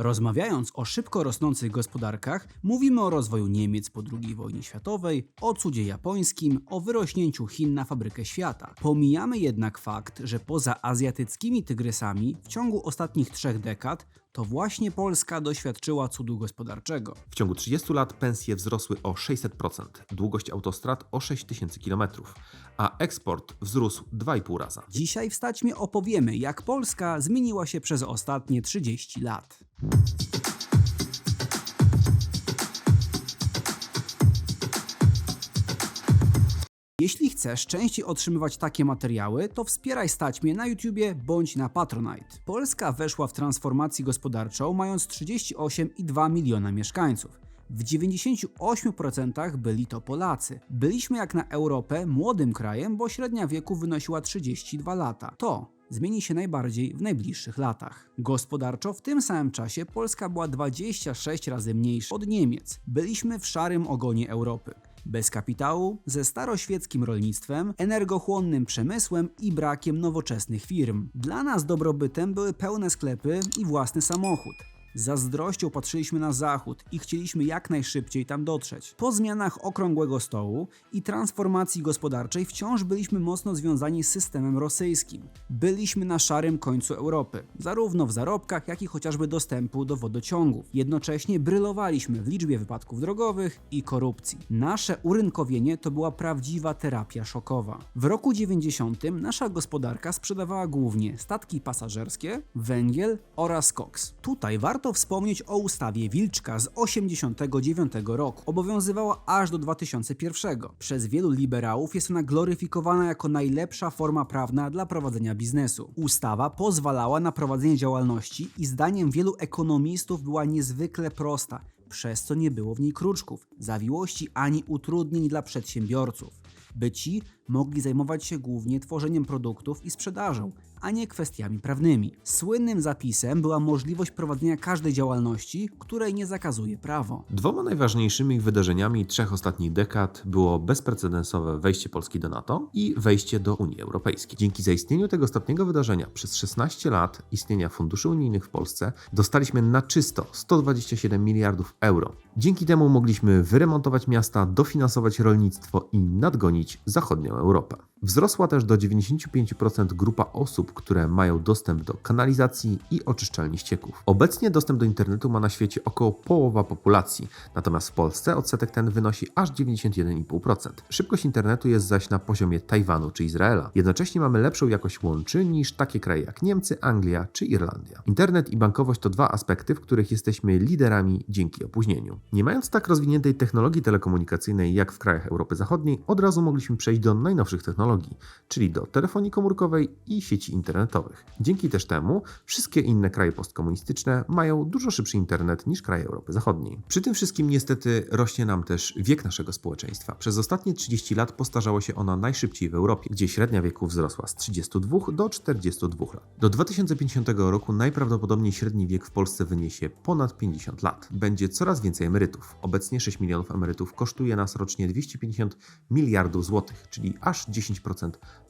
Rozmawiając o szybko rosnących gospodarkach, mówimy o rozwoju Niemiec po II wojnie światowej, o cudzie japońskim, o wyrośnięciu Chin na fabrykę świata. Pomijamy jednak fakt, że poza azjatyckimi tygrysami w ciągu ostatnich trzech dekad to właśnie Polska doświadczyła cudu gospodarczego. W ciągu 30 lat pensje wzrosły o 600%, długość autostrad o 6000 km, a eksport wzrósł 2,5 raza. Dzisiaj w Staćmie opowiemy, jak Polska zmieniła się przez ostatnie 30 lat. Jeśli chcesz częściej otrzymywać takie materiały, to wspieraj Stać mnie na YouTubie bądź na Patronite. Polska weszła w transformację gospodarczą mając 38,2 miliona mieszkańców. W 98% byli to Polacy. Byliśmy jak na Europę młodym krajem, bo średnia wieku wynosiła 32 lata. To zmieni się najbardziej w najbliższych latach. Gospodarczo w tym samym czasie Polska była 26 razy mniejsza od Niemiec. Byliśmy w szarym ogonie Europy. Bez kapitału, ze staroświeckim rolnictwem, energochłonnym przemysłem i brakiem nowoczesnych firm. Dla nas dobrobytem były pełne sklepy i własny samochód. Zazdrością patrzyliśmy na zachód i chcieliśmy jak najszybciej tam dotrzeć. Po zmianach okrągłego stołu i transformacji gospodarczej wciąż byliśmy mocno związani z systemem rosyjskim. Byliśmy na szarym końcu Europy, zarówno w zarobkach, jak i chociażby dostępu do wodociągów. Jednocześnie brylowaliśmy w liczbie wypadków drogowych i korupcji. Nasze urynkowienie to była prawdziwa terapia szokowa. W roku 90 nasza gospodarka sprzedawała głównie statki pasażerskie, węgiel oraz koks. Tutaj warto wspomnieć o ustawie Wilczka z 89 roku. Obowiązywała aż do 2001. Przez wielu liberałów jest ona gloryfikowana jako najlepsza forma prawna dla prowadzenia biznesu. Ustawa pozwalała na prowadzenie działalności i zdaniem wielu ekonomistów była niezwykle prosta, przez co nie było w niej kruczków, zawiłości ani utrudnień dla przedsiębiorców by ci mogli zajmować się głównie tworzeniem produktów i sprzedażą, a nie kwestiami prawnymi. Słynnym zapisem była możliwość prowadzenia każdej działalności, której nie zakazuje prawo. Dwoma najważniejszymi wydarzeniami trzech ostatnich dekad było bezprecedensowe wejście Polski do NATO i wejście do Unii Europejskiej. Dzięki zaistnieniu tego ostatniego wydarzenia przez 16 lat istnienia funduszy unijnych w Polsce dostaliśmy na czysto 127 miliardów euro. Dzięki temu mogliśmy wyremontować miasta, dofinansować rolnictwo i nadgonić zachodnią Europę. Wzrosła też do 95% grupa osób, które mają dostęp do kanalizacji i oczyszczalni ścieków. Obecnie dostęp do internetu ma na świecie około połowa populacji, natomiast w Polsce odsetek ten wynosi aż 91,5%. Szybkość internetu jest zaś na poziomie Tajwanu czy Izraela. Jednocześnie mamy lepszą jakość łączy niż takie kraje jak Niemcy, Anglia czy Irlandia. Internet i bankowość to dwa aspekty, w których jesteśmy liderami dzięki opóźnieniu. Nie mając tak rozwiniętej technologii telekomunikacyjnej jak w krajach Europy Zachodniej, od razu mogliśmy przejść do najnowszych technologii, czyli do telefonii komórkowej i sieci internetowych. Dzięki też temu wszystkie inne kraje postkomunistyczne mają dużo szybszy internet niż kraje Europy Zachodniej. Przy tym wszystkim niestety rośnie nam też wiek naszego społeczeństwa. Przez ostatnie 30 lat postarzało się ono najszybciej w Europie, gdzie średnia wieku wzrosła z 32 do 42 lat. Do 2050 roku najprawdopodobniej średni wiek w Polsce wyniesie ponad 50 lat. Będzie coraz więcej emerytów. Obecnie 6 milionów emerytów kosztuje nas rocznie 250 miliardów złotych, czyli aż 10%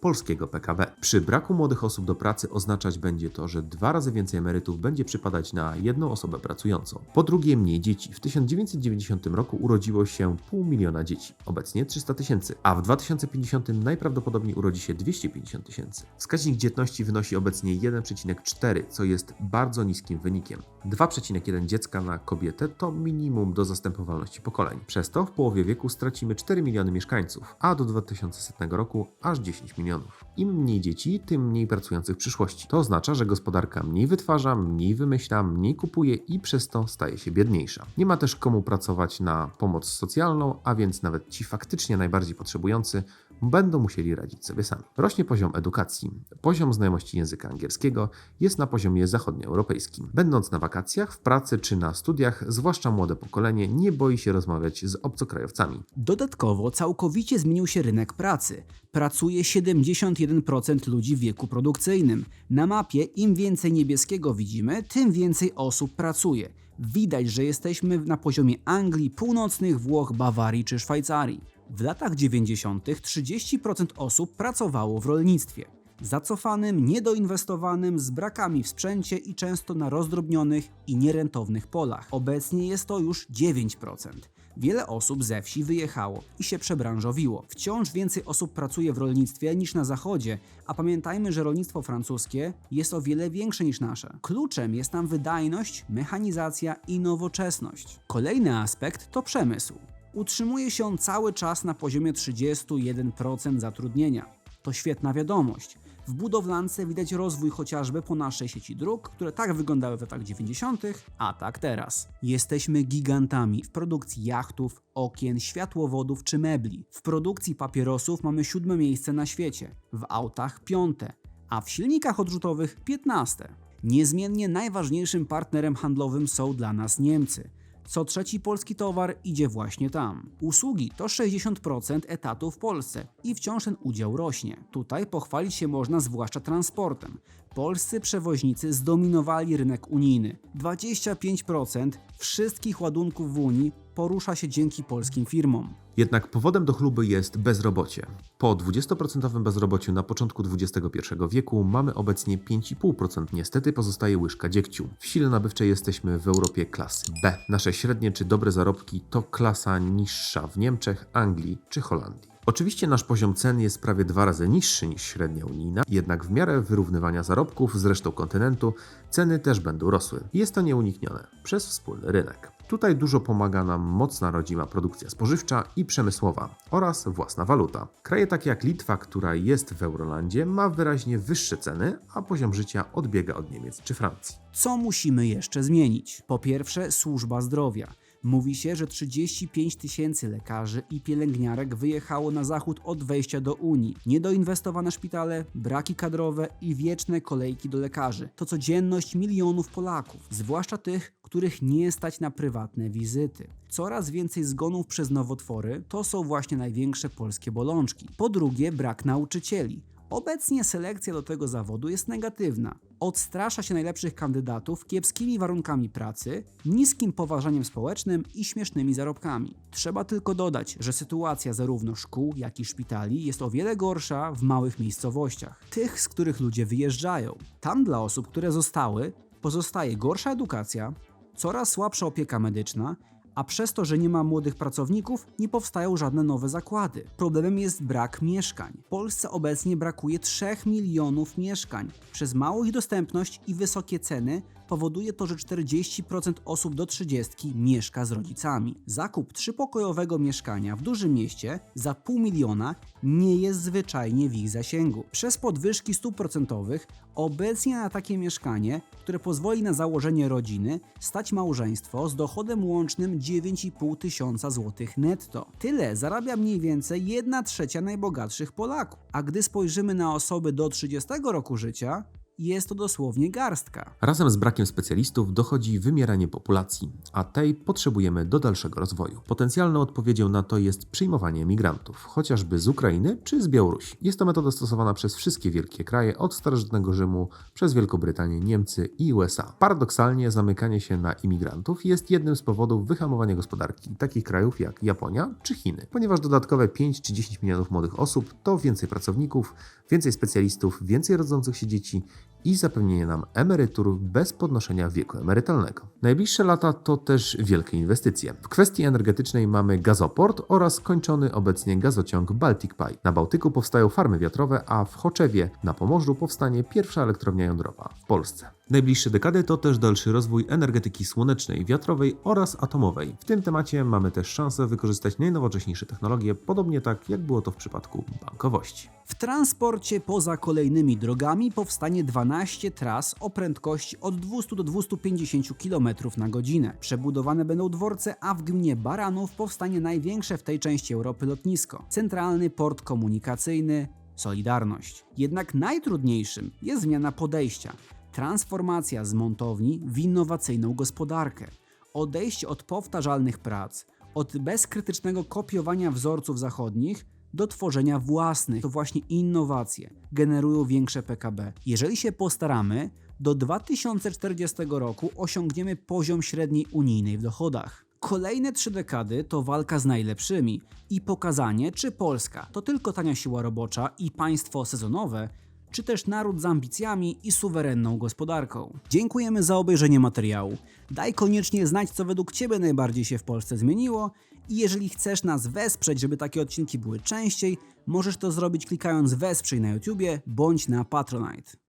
polskiego PKB. Przy braku młodych osób do pracy oznaczać będzie to, że dwa razy więcej emerytów będzie przypadać na jedną osobę pracującą. Po drugie, mniej dzieci. W 1990 roku urodziło się pół miliona dzieci, obecnie 300 tysięcy, a w 2050 najprawdopodobniej urodzi się 250 tysięcy. Wskaźnik dzietności wynosi obecnie 1,4, co jest bardzo niskim wynikiem. 2,1 dziecka na kobietę to minimum do zastępowalności pokoleń. Przez to w połowie wieku stracimy 4 miliony mieszkańców, a do 2100 roku aż 10 milionów. Im mniej dzieci, tym mniej pracujących w przyszłości. To oznacza, że gospodarka mniej wytwarza, mniej wymyśla, mniej kupuje i przez to staje się biedniejsza. Nie ma też komu pracować na pomoc socjalną, a więc nawet ci faktycznie najbardziej potrzebujący będą musieli radzić sobie sami. Rośnie poziom edukacji. Poziom znajomości języka angielskiego jest na poziomie zachodnioeuropejskim. Będąc na wakacjach, w pracy czy na studiach, zwłaszcza młode pokolenie nie boi się rozmawiać z obcokrajowcami. Dodatkowo całkowicie zmienił się rynek pracy. Pracuje 71% ludzi w wieku produkcyjnym. Na mapie im więcej niebieskiego widzimy, tym więcej osób pracuje. Widać, że jesteśmy na poziomie Anglii, północnych Włoch, Bawarii czy Szwajcarii. W latach 90. 30% osób pracowało w rolnictwie. zacofanym, niedoinwestowanym, z brakami w sprzęcie i często na rozdrobnionych i nierentownych polach. Obecnie jest to już 9%. Wiele osób ze wsi wyjechało i się przebranżowiło. Wciąż więcej osób pracuje w rolnictwie niż na zachodzie, a pamiętajmy, że rolnictwo francuskie jest o wiele większe niż nasze. Kluczem jest tam wydajność, mechanizacja i nowoczesność. Kolejny aspekt to przemysł. Utrzymuje się on cały czas na poziomie 31% zatrudnienia. To świetna wiadomość. W budowlance widać rozwój chociażby po naszej sieci dróg, które tak wyglądały w latach 90., a tak teraz. Jesteśmy gigantami w produkcji jachtów, okien, światłowodów czy mebli. W produkcji papierosów mamy siódme miejsce na świecie, w autach piąte, a w silnikach odrzutowych 15. Niezmiennie najważniejszym partnerem handlowym są dla nas Niemcy. Co trzeci polski towar idzie właśnie tam. Usługi to 60% etatu w Polsce i wciąż ten udział rośnie. Tutaj pochwalić się można zwłaszcza transportem. Polscy przewoźnicy zdominowali rynek unijny. 25% wszystkich ładunków w Unii porusza się dzięki polskim firmom. Jednak powodem do chluby jest bezrobocie. Po 20% bezrobociu na początku XXI wieku mamy obecnie 5,5%. Niestety pozostaje łyżka dziegciu. W sile nabywczej jesteśmy w Europie klasy B. Nasze średnie czy dobre zarobki to klasa niższa w Niemczech, Anglii czy Holandii. Oczywiście nasz poziom cen jest prawie dwa razy niższy niż średnia unijna, jednak w miarę wyrównywania zarobków z resztą kontynentu ceny też będą rosły. Jest to nieuniknione przez wspólny rynek. Tutaj dużo pomaga nam mocna rodzima produkcja spożywcza i przemysłowa oraz własna waluta. Kraje takie jak Litwa, która jest w Eurolandzie, ma wyraźnie wyższe ceny, a poziom życia odbiega od Niemiec czy Francji. Co musimy jeszcze zmienić? Po pierwsze, służba zdrowia. Mówi się, że 35 tysięcy lekarzy i pielęgniarek wyjechało na zachód od wejścia do Unii. Niedoinwestowane szpitale, braki kadrowe i wieczne kolejki do lekarzy. To codzienność milionów Polaków, zwłaszcza tych, których nie stać na prywatne wizyty. Coraz więcej zgonów przez nowotwory to są właśnie największe polskie bolączki. Po drugie, brak nauczycieli. Obecnie selekcja do tego zawodu jest negatywna. Odstrasza się najlepszych kandydatów kiepskimi warunkami pracy, niskim poważaniem społecznym i śmiesznymi zarobkami. Trzeba tylko dodać, że sytuacja zarówno szkół, jak i szpitali jest o wiele gorsza w małych miejscowościach, tych, z których ludzie wyjeżdżają. Tam dla osób, które zostały, pozostaje gorsza edukacja, coraz słabsza opieka medyczna a przez to, że nie ma młodych pracowników, nie powstają żadne nowe zakłady. Problemem jest brak mieszkań. W Polsce obecnie brakuje 3 milionów mieszkań. Przez małą ich dostępność i wysokie ceny powoduje to, że 40% osób do 30 mieszka z rodzicami. Zakup trzypokojowego mieszkania w dużym mieście za pół miliona nie jest zwyczajnie w ich zasięgu. Przez podwyżki stóp procentowych obecnie na takie mieszkanie, które pozwoli na założenie rodziny, stać małżeństwo z dochodem łącznym 9,5 tysiąca złotych netto. Tyle zarabia mniej więcej 1 trzecia najbogatszych Polaków. A gdy spojrzymy na osoby do 30 roku życia, jest to dosłownie garstka. Razem z brakiem specjalistów dochodzi wymieranie populacji, a tej potrzebujemy do dalszego rozwoju. Potencjalną odpowiedzią na to jest przyjmowanie migrantów, chociażby z Ukrainy czy z Białorusi. Jest to metoda stosowana przez wszystkie wielkie kraje, od starożytnego Rzymu przez Wielką Brytanię, Niemcy i USA. Paradoksalnie zamykanie się na imigrantów jest jednym z powodów wyhamowania gospodarki takich krajów jak Japonia czy Chiny, ponieważ dodatkowe 5 czy 10 milionów młodych osób to więcej pracowników, więcej specjalistów, więcej rodzących się dzieci i zapewnienie nam emerytur bez podnoszenia wieku emerytalnego. Najbliższe lata to też wielkie inwestycje. W kwestii energetycznej mamy gazoport oraz kończony obecnie gazociąg Baltic Pipe. Na Bałtyku powstają farmy wiatrowe, a w Choczewie na Pomorzu powstanie pierwsza elektrownia jądrowa w Polsce. Najbliższe dekady to też dalszy rozwój energetyki słonecznej, wiatrowej oraz atomowej. W tym temacie mamy też szansę wykorzystać najnowocześniejsze technologie, podobnie tak jak było to w przypadku bankowości. W transporcie poza kolejnymi drogami powstanie 12 tras o prędkości od 200 do 250 km na godzinę. Przebudowane będą dworce, a w gminie Baranów powstanie największe w tej części Europy lotnisko. Centralny port komunikacyjny, Solidarność. Jednak najtrudniejszym jest zmiana podejścia transformacja z montowni w innowacyjną gospodarkę, odejście od powtarzalnych prac, od bezkrytycznego kopiowania wzorców zachodnich do tworzenia własnych. To właśnie innowacje generują większe PKB. Jeżeli się postaramy, do 2040 roku osiągniemy poziom średniej unijnej w dochodach. Kolejne trzy dekady to walka z najlepszymi i pokazanie, czy Polska to tylko tania siła robocza i państwo sezonowe, czy też naród z ambicjami i suwerenną gospodarką. Dziękujemy za obejrzenie materiału. Daj koniecznie znać, co według Ciebie najbardziej się w Polsce zmieniło i jeżeli chcesz nas wesprzeć, żeby takie odcinki były częściej, możesz to zrobić klikając wesprzyj na YouTubie bądź na Patronite.